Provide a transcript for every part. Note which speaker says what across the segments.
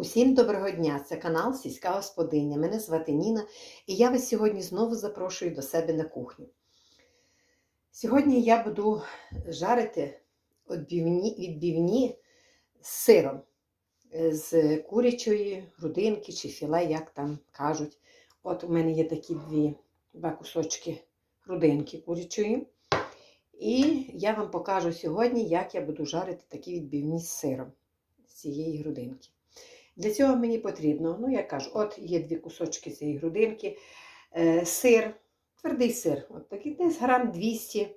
Speaker 1: Усім доброго дня! Це канал Сільська Господиня. Мене звати Ніна, і я вас сьогодні знову запрошую до себе на кухню. Сьогодні я буду жарити відбивні з сиром, е, з курячої грудинки чи філе, як там кажуть. От у мене є такі дві, два кусочки грудинки курячої. І я вам покажу сьогодні, як я буду жарити такі відбивні з сиром з цієї грудинки. Для цього мені потрібно, ну я кажу, от є дві кусочки цієї грудинки, е, сир, твердий сир, от такий десь грам 200,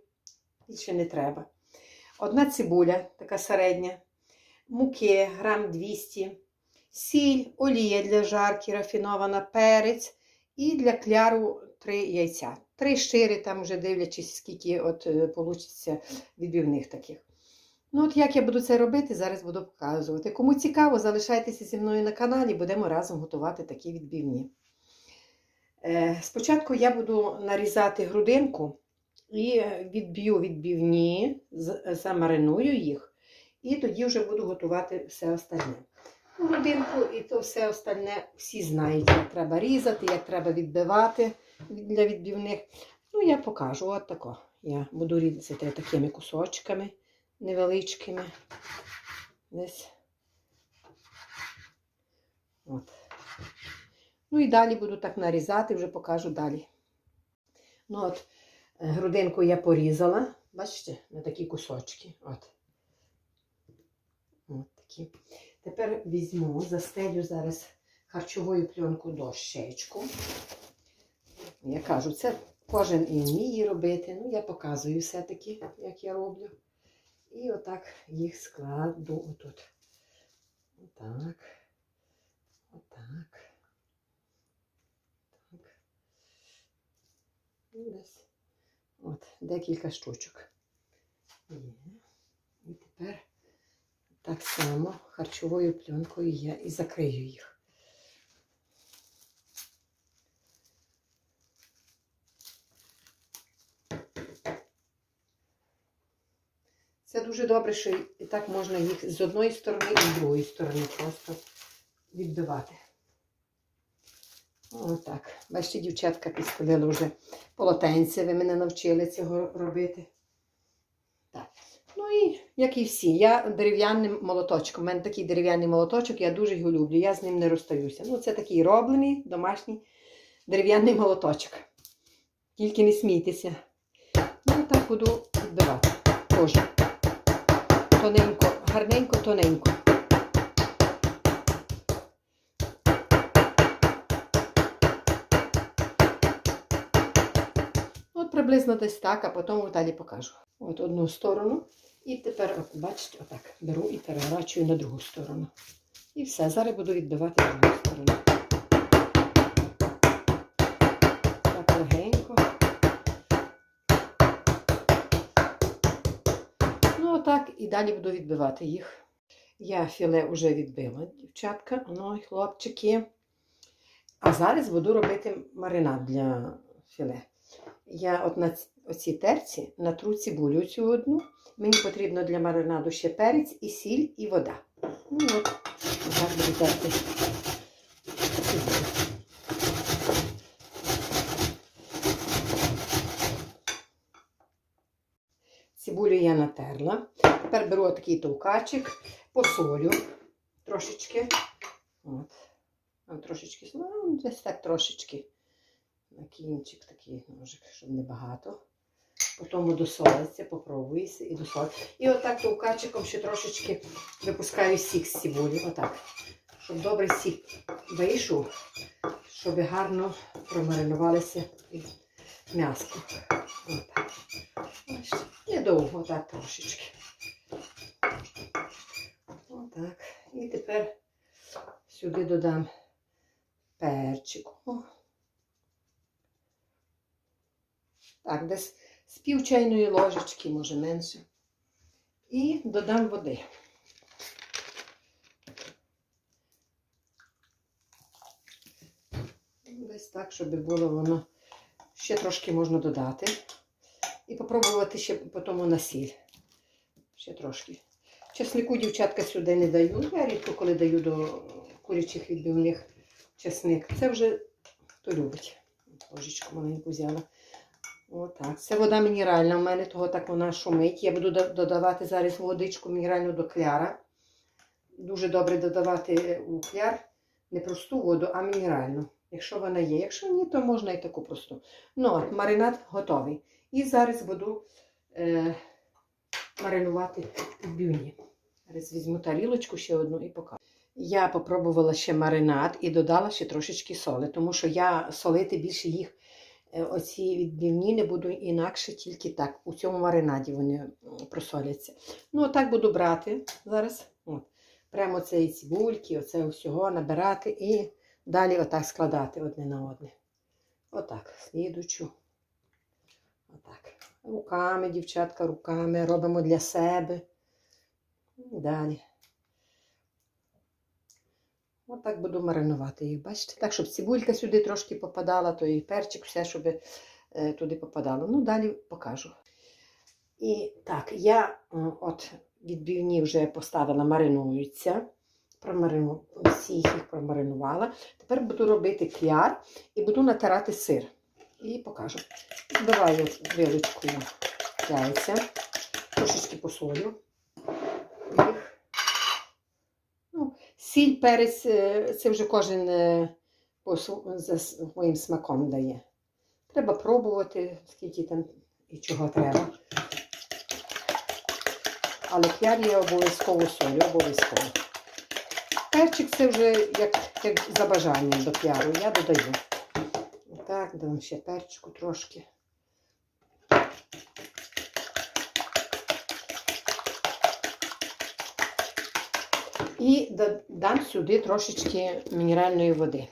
Speaker 1: більше не треба. Одна цибуля, така середня, муки грам 200, сіль, олія для жарки, рафінована, перець і для кляру 3 яйця. Три щири, там вже дивлячись, скільки от вийде відбивних таких. Ну, от як я буду це робити, зараз буду показувати. Кому цікаво, залишайтеся зі мною на каналі, будемо разом готувати такі відбивні. Е, спочатку я буду нарізати грудинку і відб'ю відбивні, замариную їх, і тоді вже буду готувати все остальне. Ну, Грудинку і то все остальне всі знають, як треба різати, як треба відбивати для відбивних. Ну, я покажу, от тако. Я буду різати такими кусочками невеличкими. Десь. От. Ну і далі буду так нарізати, вже покажу далі. Ну от, е, грудинку я порізала, бачите, на такі кусочки. От. От такі. Тепер візьму, застелю зараз харчовою пленкою дощечку. Я кажу, це кожен і вміє робити. Ну, я показую все-таки, як я роблю. І отак їх складу отут. Отак. Отак. Так. І десь. От, декілька штучок. Є. І тепер так само харчовою пленкою я і закрию їх. Дуже добре, що і так можна їх з одної сторони і з другої сторони просто відбивати. Отак. Бачите, дівчатка підсходили вже полотенце, ви мене навчили цього робити. Так. Ну і, як і всі, я дерев'яним молоточком. У мене такий дерев'яний молоточок, я дуже його люблю, я з ним не розстаюся. Ну, це такий роблений домашній дерев'яний молоточок. Тільки не смійтеся. Ну, так буду відбивати. Кожен тоненько, гарненько, тоненько. От приблизно десь так, а потім далі покажу. От одну сторону. І тепер, от, бачите, отак беру і переворачую на другу сторону. І все, зараз буду відбивати другу сторону. Так легенько. Ну, отак, і далі буду відбивати їх. Я філе вже відбила, дівчатка, ну, і хлопчики. А зараз буду робити маринад для філе. Я от на оцій терці натру цибулю цю одну. Мені потрібно для маринаду ще перець, і сіль, і вода. Ну от, так буду терти. Цибулю я натерла. Тепер беру такий товкачик, посолю трошечки. От. Трошечки, ну, десь так трошечки. На кінчик такий ножик, щоб не багато. Потім досолиться, попробуюся і досолиться. І отак товкачиком ще трошечки випускаю сік з цибулі. Отак. Щоб добре сік вийшов, щоб гарно промаринувалося м'ясо. Отак. Недовго, так трошечки. Отак. І тепер сюди додам перчику. Так, десь з пів чайної ложечки, може менше. І додам води. Десь так, щоб було воно. Ще трошки можна додати. І попробувати ще потім на сіль. Ще трошки. Чеснику дівчатка сюди не даю. Я рідко коли даю до курячих відбивних чесник. Це вже хто любить. Ложечку маленьку взяла. Отак. Це вода мінеральна. У мене того так вона шумить. Я буду додавати зараз водичку мінеральну до кляра. Дуже добре додавати у кляр не просту воду, а мінеральну. Якщо вона є. Якщо ні, то можна і таку просту. Ну, маринад готовий. І зараз буду е, маринувати відбивні. Зараз візьму тарілочку ще одну і покажу. Я попробувала ще маринад і додала ще трошечки соли, тому що я солити більше їх, е, оці відбивні не буду інакше, тільки так. У цьому маринаді вони просоляться. Ну, отак буду брати зараз. От. Прямо цієї цибульки, оце всього набирати і далі отак складати одне на одне. Отак, слідучу. Отак. Руками, дівчатка, руками робимо для себе. І Далі. Отак буду маринувати їх, бачите? Так, щоб цибулька сюди трошки попадала, то і перчик, все, щоб е, туди попадало. Ну, далі покажу. І так, я е, от відбивні вже поставила, маринуються. Промарину... Всіх їх промаринувала. Тепер буду робити кляр і буду натирати сир. І покажу. Збиваю вилочкою яйця, трошечки посолю. Ну, сіль, перець, е, це вже кожен е, за своїм смаком дає. Треба пробувати, скільки там і чого треба. Але кляр я обов'язково солю, обов'язково. Перчик це вже як, як за бажанням до кляру. Я додаю. Дам ще перчику трошки. І да- дам сюди трошечки мінеральної води.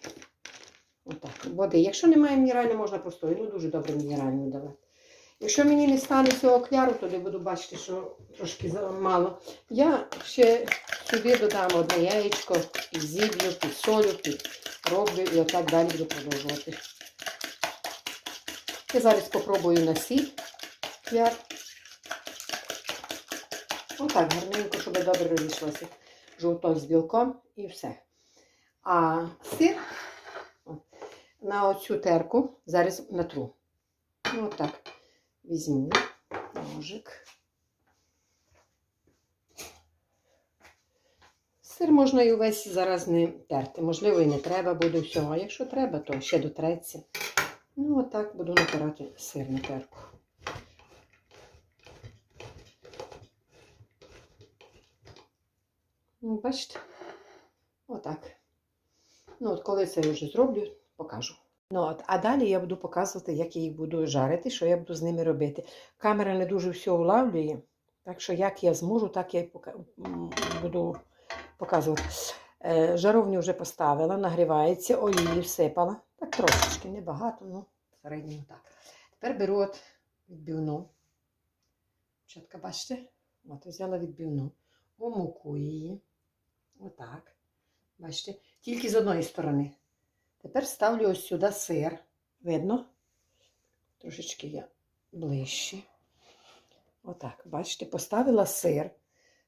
Speaker 1: Отак, води. Якщо немає мінеральної, можна простою. Ну, дуже добре мінеральну давати. Якщо мені не стане цього кляру, тоді буду бачити, що трошки замало. Я ще сюди додам одне яєчко, зіб'ю, підсолю, підроблю і отак далі буду продовжувати. Я зараз спробую на сіль кляр. Отак, гарненько, щоб добре розійшлося жовток з білком і все. А сир на оцю терку зараз натру. Ну, отак. Візьму ножик. Сир можна і увесь зараз не терти. Можливо, і не треба буде всього. А якщо треба, то ще дотреться. Ну, отак буду натирати сир на терку. Ну, бачите? Отак. Ну, от коли це я вже зроблю, покажу. Ну, от, а далі я буду показувати, як я їх буду жарити, що я буду з ними робити. Камера не дуже все улавлює, так що як я зможу, так я пока... буду показувати. Е, жаровню вже поставила, нагрівається, олії всипала. Так трошечки, небагато, ну, в середньому так. Тепер беру от відбивну. Чітко, бачите? От, взяла відбивну. Омуку її. Отак. Бачите? Тільки з одної сторони. Тепер ставлю ось сюди сир. Видно? Трошечки я ближче. Отак, бачите, поставила сир.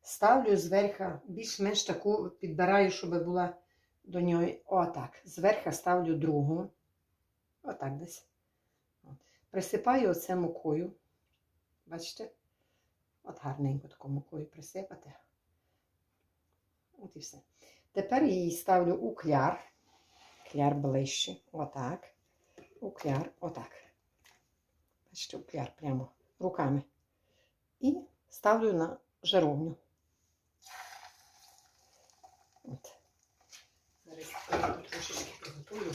Speaker 1: Ставлю зверху, більш-менш таку підбираю, щоб була до нього. Отак. Зверху ставлю другу. Отак десь. Присипаю оце мукою. Бачите? От гарненько таку мукою присипати. От і все. Тепер її ставлю у кляр. Кляр ближче. Отак. У кляр. Отак. Бачите, у кляр прямо руками. І ставлю на жаровню. От. Зараз я тут трошечки приготую.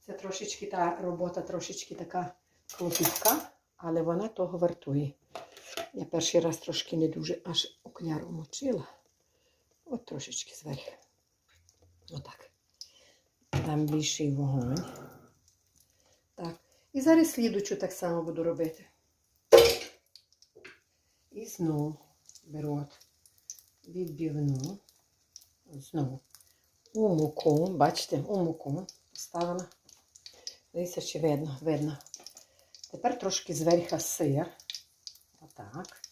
Speaker 1: Це трошечки та робота трошечки така клопітка, але вона того вартує. Я перший раз трошки не дуже аж окуляру мочила. От трошечки зверху. Отак. Дам більший вогонь. Так. І зараз слідучу так само буду робити. І знову беру от відбивну. Знову у муку. Бачите, у муку поставила. Дивіться, чи видно, видно. Тепер трошки зверху сир. Отак.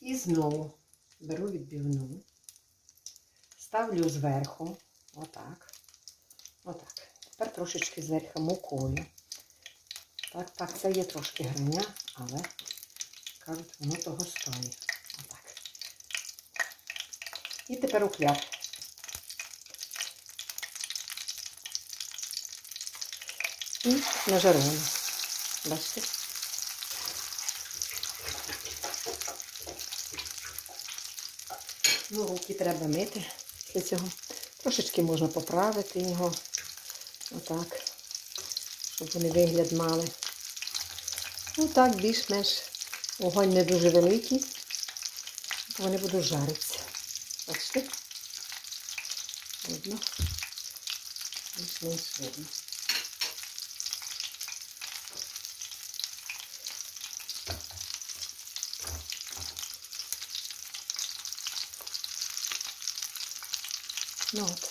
Speaker 1: І знову беру відбивну. ставлю зверху. Отак. Отак. Тепер трошечки зверху мукою. Так, так, це є трошки гриня, але кажуть, воно того стоїть. І тепер укляп. І на жаровину. Бачите? Ну, руки треба мити після цього. Трошечки можна поправити його. Отак. Щоб вони вигляд мали. Ну так, більш-менш вогонь не дуже великий. то Вони будуть жаритися. Бачите? Видно. Більш-менш видно. Ну от.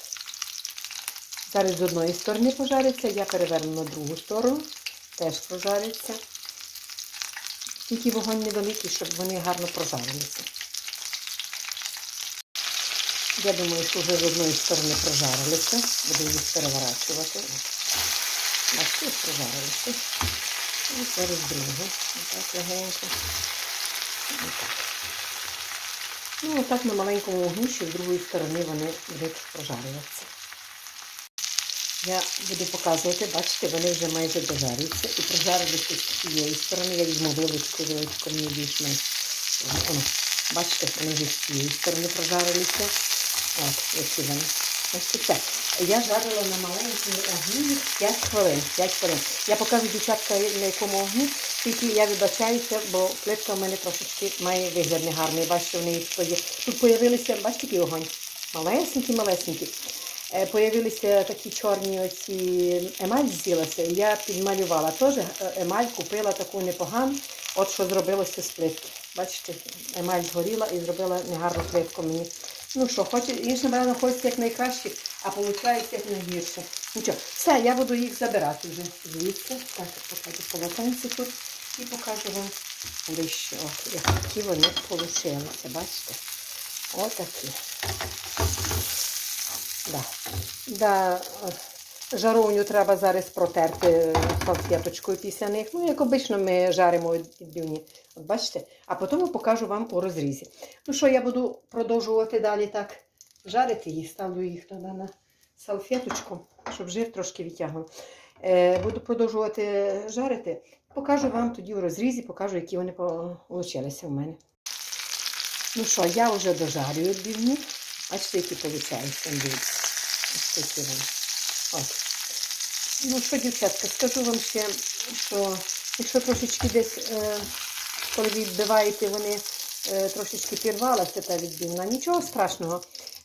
Speaker 1: Зараз з одної сторони пожариться, я переверну на другу сторону, теж пожариться. Тільки вогонь невеликий, щоб вони гарно прожарилися. Я думаю, що вже з одної сторони прожарилися. Буду їх переворачувати. Бачите, як прожарилися. І зараз другу. Отак легенько. Ну, отак на маленькому вогні, з другої сторони вони будуть прожарюватися. Я буду показувати, бачите, вони вже майже дожарюються і прожарилися з цієї сторони. Я візьму вилочку, вилочку мені більш менш. Бачите, вони вже з цієї сторони прожарилися. От, які вони. Бачите, це. Я жарила на маленькому огні 5 хвилин. 5 хвилин. Я покажу дівчатка на якому огні, тільки я вибачаюся, бо плитка в мене трошечки має вигляд негарний. Бачите, вони тут є. Тут появилися, бачите, який огонь? Малесенький, малесенький. Е, Появилися такі чорні оці емаль з'їлася, я підмалювала. Теж е, емаль купила таку непогану, от що зробилося з плитки. Бачите, емаль згоріла і зробила негарну плитку мені. Ну що, хоче, іншим разом хочеться як найкраще, а виходить як найгірше. Нічого, все, я буду їх забирати вже звідси. Так, покажу полотенці тут і покажу вам ближче. О, які вони вийшли. Бачите? Отакі. Да. Да. Жаровню треба зараз протерти салфеточкою після них. Ну, як обично ми жаримо відбивні. От бачите? А потім покажу вам у розрізі. Ну що, я буду продовжувати далі так жарити їх. Ставлю їх туди на салфеточку, щоб жир трошки відтягнув. Е, буду продовжувати жарити. Покажу вам тоді у розрізі, покажу, які вони получилися в мене. Ну що, я вже дожарюю відбивні. Бачите, які виходять. Ось такі вони. От. Ну що, дівчатка, скажу вам ще, що якщо трошечки десь, е, коли відбиваєте, вони е, трошечки пірвалася та відбивна, нічого страшного.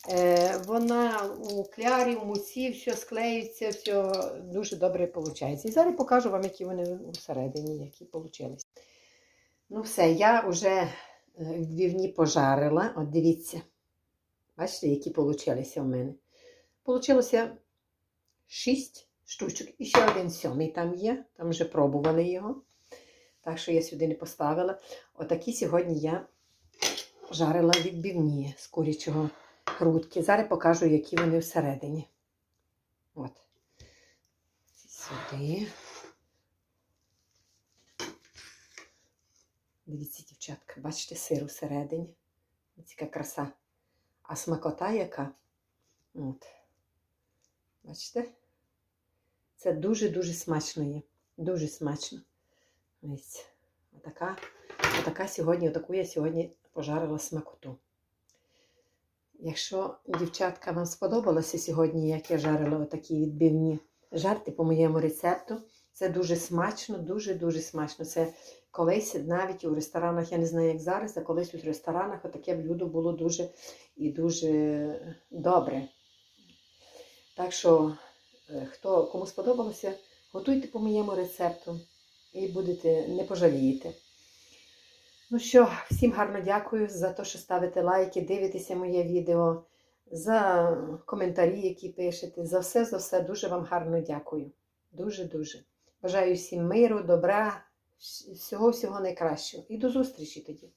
Speaker 1: Е, вона у клярі, в муці, все склеюється, все дуже добре виходить. І зараз покажу вам, які вони всередині, які вийшли. Ну все, я вже відбивні пожарила. От дивіться. Бачите, які получилися в мене. Получилося 6 штучок. І ще один сьомий там є. Там вже пробували його. Так що я сюди не поставила. Отакі сьогодні я жарила відбивні з курячого грудки. Зараз покажу, які вони всередині. От. Сюди. Дивіться, дівчатка, бачите, сир всередині. Ось яка краса. А смакота яка? От. Бачите? Це дуже-дуже смачно є. Дуже смачно. Ось. Отака, отака сьогодні, отаку я сьогодні пожарила смакоту. Якщо, дівчатка, вам сподобалося сьогодні, як я жарила отакі відбивні жарти по моєму рецепту, це дуже смачно, дуже-дуже смачно. Це колись навіть у ресторанах, я не знаю, як зараз, а колись у ресторанах таке блюдо було дуже і дуже добре. Так що, хто кому сподобалося, готуйте по моєму рецепту і будете не пожалієте. Ну що, всім гарно дякую за те, що ставите лайки, дивитеся моє відео, за коментарі, які пишете. За все, за все дуже вам гарно дякую. Дуже-дуже. Бажаю всім миру, добра, всього-всього найкращого. І до зустрічі тоді!